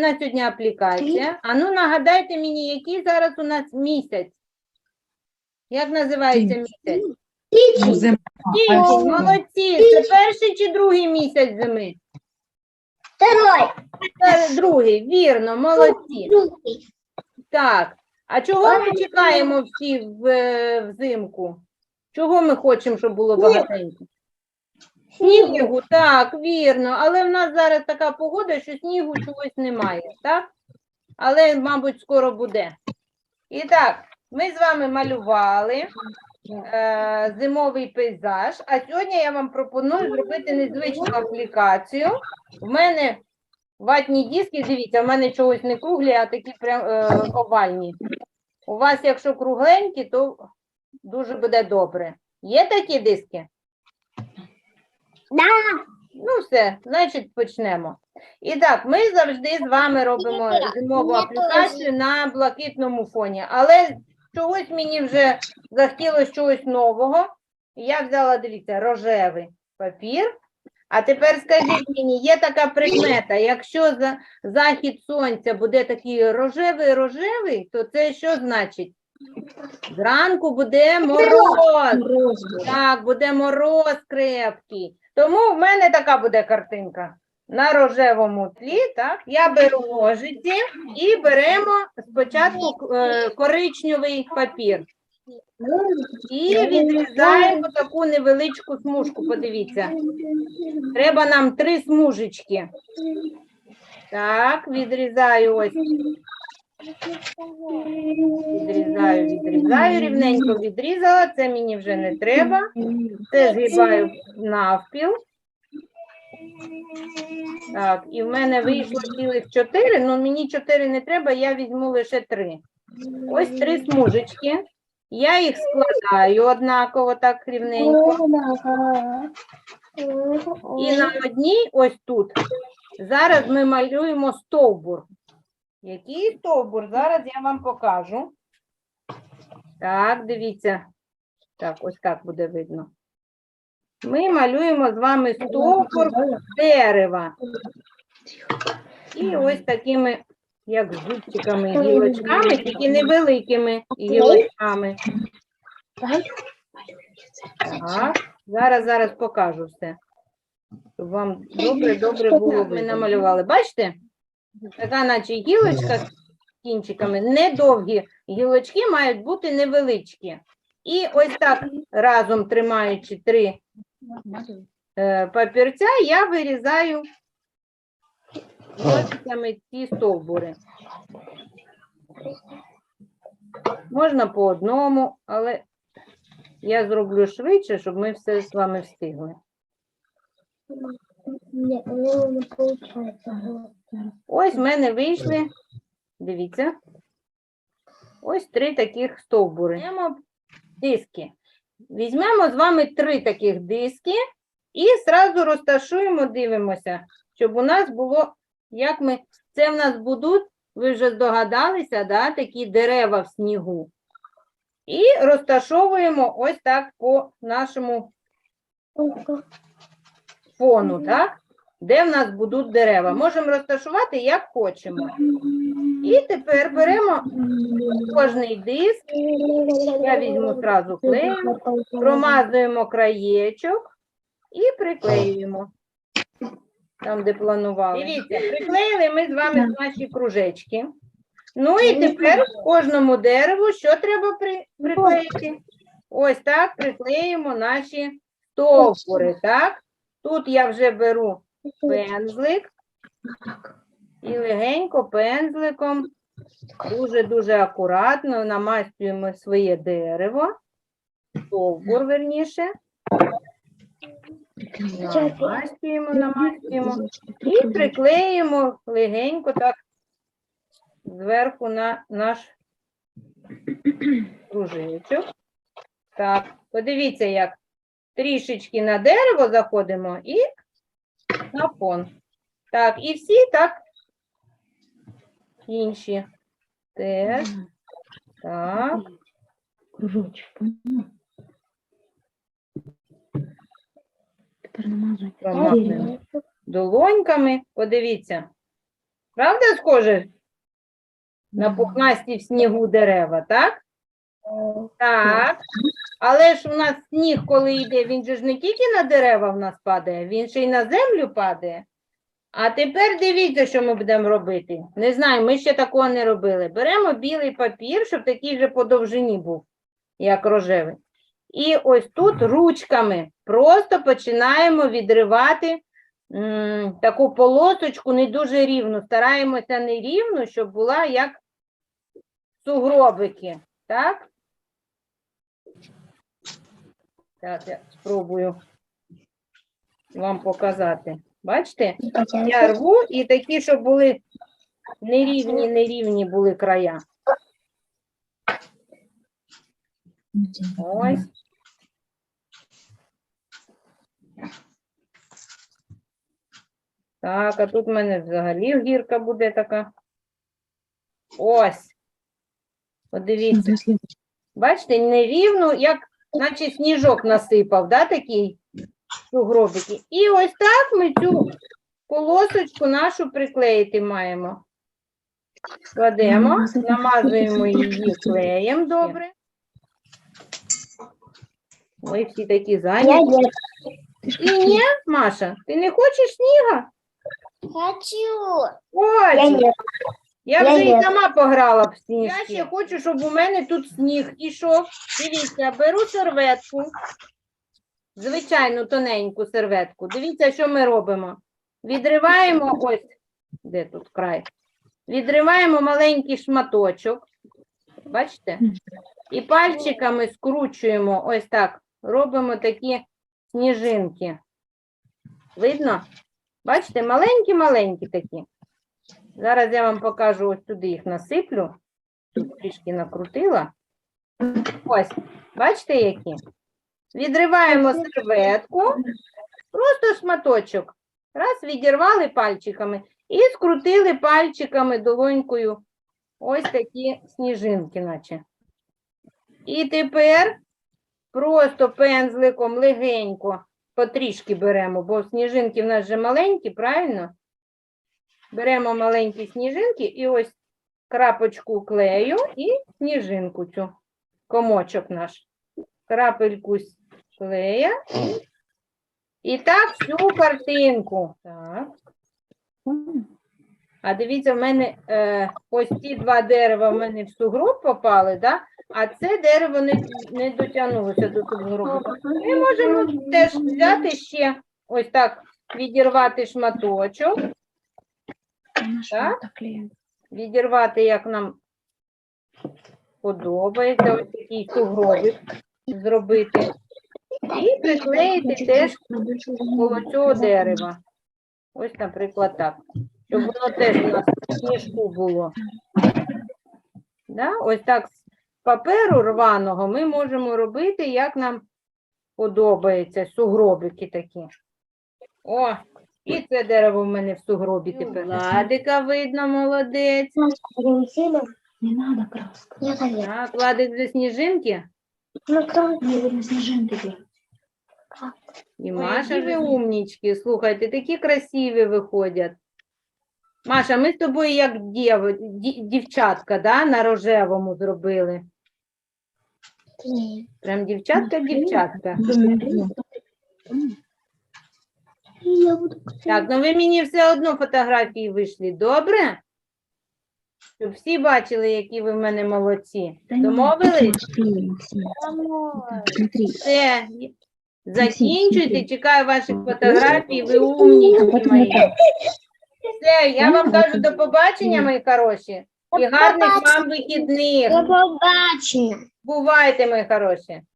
на сьогодні аплікація. А ну нагадайте мені, який зараз у нас місяць? Як називається місяць? Січень, молодці. Це перший чи другий місяць зими? Второй. Це другий, вірно, молодці. Другий. Так. А чого ми чекаємо всі в, е, взимку? Чого ми хочемо, щоб було багатенько? Снігу, так, вірно. Але в нас зараз така погода, що снігу чогось немає, так? Але, мабуть, скоро буде. І так, ми з вами малювали е, зимовий пейзаж. А сьогодні я вам пропоную зробити незвичну аплікацію. В мене ватні диски, дивіться, в мене чогось не круглі, а такі прям е, овальні. У вас, якщо кругленькі, то дуже буде добре. Є такі диски? Да. Ну, все, значить, почнемо. І так, ми завжди з вами робимо зимову аплікацію на блакитному фоні. Але чогось мені вже захотілося чогось нового. Я взяла, дивіться, рожевий папір. А тепер скажіть мені, є така прикмета, якщо за захід сонця буде такий рожевий-рожевий, то це що значить? Зранку буде мороз. Так, буде мороз крепкий. Тому в мене така буде картинка. На рожевому тлі, так, я беру ножиці і беремо спочатку е, коричневий папір. І відрізаємо таку невеличку смужку. Подивіться. Треба нам три смужечки. Так, відрізаю ось. Відрізаю, відрізаю, рівненько відрізала. Це мені вже не треба. Це згибаю навпіл. Так, і в мене вийшло цілих чотири, але мені чотири не треба, я візьму лише три. Ось три смужечки. Я їх складаю однаково так рівненько. І на одній, ось тут, зараз ми малюємо стовбур. Який стовбур? Зараз я вам покажу. Так, дивіться. Так, ось так буде видно. Ми малюємо з вами стовбур дерева. І ось такими, як зубчиками, гілочками, тільки невеликими гілочками. Так, зараз, зараз покажу все. Щоб вам добре-добре було. Ми намалювали. Бачите? Така, наче гілочка з кінчиками, недовгі гілочки мають бути невеличкі. І ось так, разом тримаючи три е, папірця, я вирізаю ножицями ці стовбури. Можна по одному, але я зроблю швидше, щоб ми все з вами встигли. У не. Ось в мене вийшли, дивіться, ось три таких стовбури. Візьмемо диски. Візьмемо з вами три таких диски і зразу розташуємо, дивимося, щоб у нас було, як ми, це в нас будуть, ви вже здогадалися, да, такі дерева в снігу. І розташовуємо ось так по нашому фону, так? Де в нас будуть дерева. Можемо розташувати як хочемо. І тепер беремо кожний диск, я візьму зразу клей, промазуємо краєчок і приклеюємо. Там, де планували. Дивіться, приклеїли ми з вами наші кружечки. Ну і тепер кожному дереву що треба при, приклеїти? Ось так приклеїмо наші стовбури, так? Тут я вже беру пензлик і легенько пензликом, дуже-дуже акуратно намастюємо своє дерево, стовбур, верніше. Намастюємо, намастюємо. І приклеїмо легенько так зверху на наш кружечок. Так, подивіться, як трішечки на дерево заходимо і на фон. Так, і всі так інші теж. Так, Кружочок. Тепер намазуй. промазуємо долоньками. Подивіться. Правда схоже? На пухнасті в снігу дерева, так? Так. Але ж у нас сніг, коли йде, він же ж не тільки на дерева в нас падає, він ще й на землю падає. А тепер дивіться, що ми будемо робити. Не знаю, ми ще такого не робили. Беремо білий папір, щоб такий же по довжині був, як рожевий. І ось тут ручками просто починаємо відривати м, таку полосочку не дуже рівну. Стараємося не рівну, щоб була як сугробики. Так? Зараз я спробую вам показати. Бачите? Я рву і такі, щоб були нерівні, нерівні були края. Ось. Так, а тут в мене взагалі гірка буде така. Ось. Подивіться. Бачите, нерівно, як наче сніжок насипав, да, такий сугробики. І ось так ми цю полосочку нашу приклеїти маємо. Кладемо, намазуємо її клеєм добре. Ой, всі такі зайняті. І ні, Маша, ти не хочеш сніга? Хочу. Нет. Я вже і сама пограла в сніжки. Я ще хочу, щоб у мене тут сніг ішов. Дивіться, беру серветку, звичайну тоненьку серветку. Дивіться, що ми робимо. Відриваємо ось, де тут край. Відриваємо маленький шматочок. Бачите? І пальчиками скручуємо ось так. Робимо такі сніжинки. Видно? Бачите, маленькі-маленькі такі. Зараз я вам покажу ось туди їх насиплю. Тут трішки накрутила. Ось, бачите, які? Відриваємо серветку, просто шматочок. Раз, відірвали пальчиками і скрутили пальчиками долонькою ось такі сніжинки, наче. І тепер просто пензликом легенько потрішки беремо, бо сніжинки в нас вже маленькі, правильно? Беремо маленькі сніжинки і ось крапочку клею і сніжинку цю, комочок наш. Крапельку клея. І так всю картинку. Так. А дивіться, в мене е, ось ці два дерева в мене в сугроб попали, да? а це дерево не, не дотягнулося до сугробу. Ми можемо теж взяти ще ось так, відірвати шматочок. Так? відірвати, як нам подобається, ось такий сугробик зробити. І приклеїти теж коло цього дерева. Ось, наприклад, так. Щоб воно теж у нас в сніжку було. Да? Ось так з паперу рваного ми можемо робити, як нам подобається, сугробики такі. О, і це дерево в мене в сугробі тепер. Ладика видно, молодець. Не надо краска. Я. Так, Владик вже сніжинки. Ну, кроме. Не видно снежинки. І Маша ви умнічки, слухайте, такі красиві виходять. Маша, ми з тобою як дєв... ді- дівчатка, да, на рожевому зробили. Прям дівчатка-дівчатка. Я буду. Так, ну ви мені все одно фотографії вийшли, добре? Щоб всі бачили, які ви в мене молодці. Домовились? Смотри, Все. Закінчуйте, чекаю ваших фотографій, ви умнічки мої. Все, я вам кажу до побачення, мої хороші. І гарних вам вихідних. До побачення. Бувайте, мої хороші.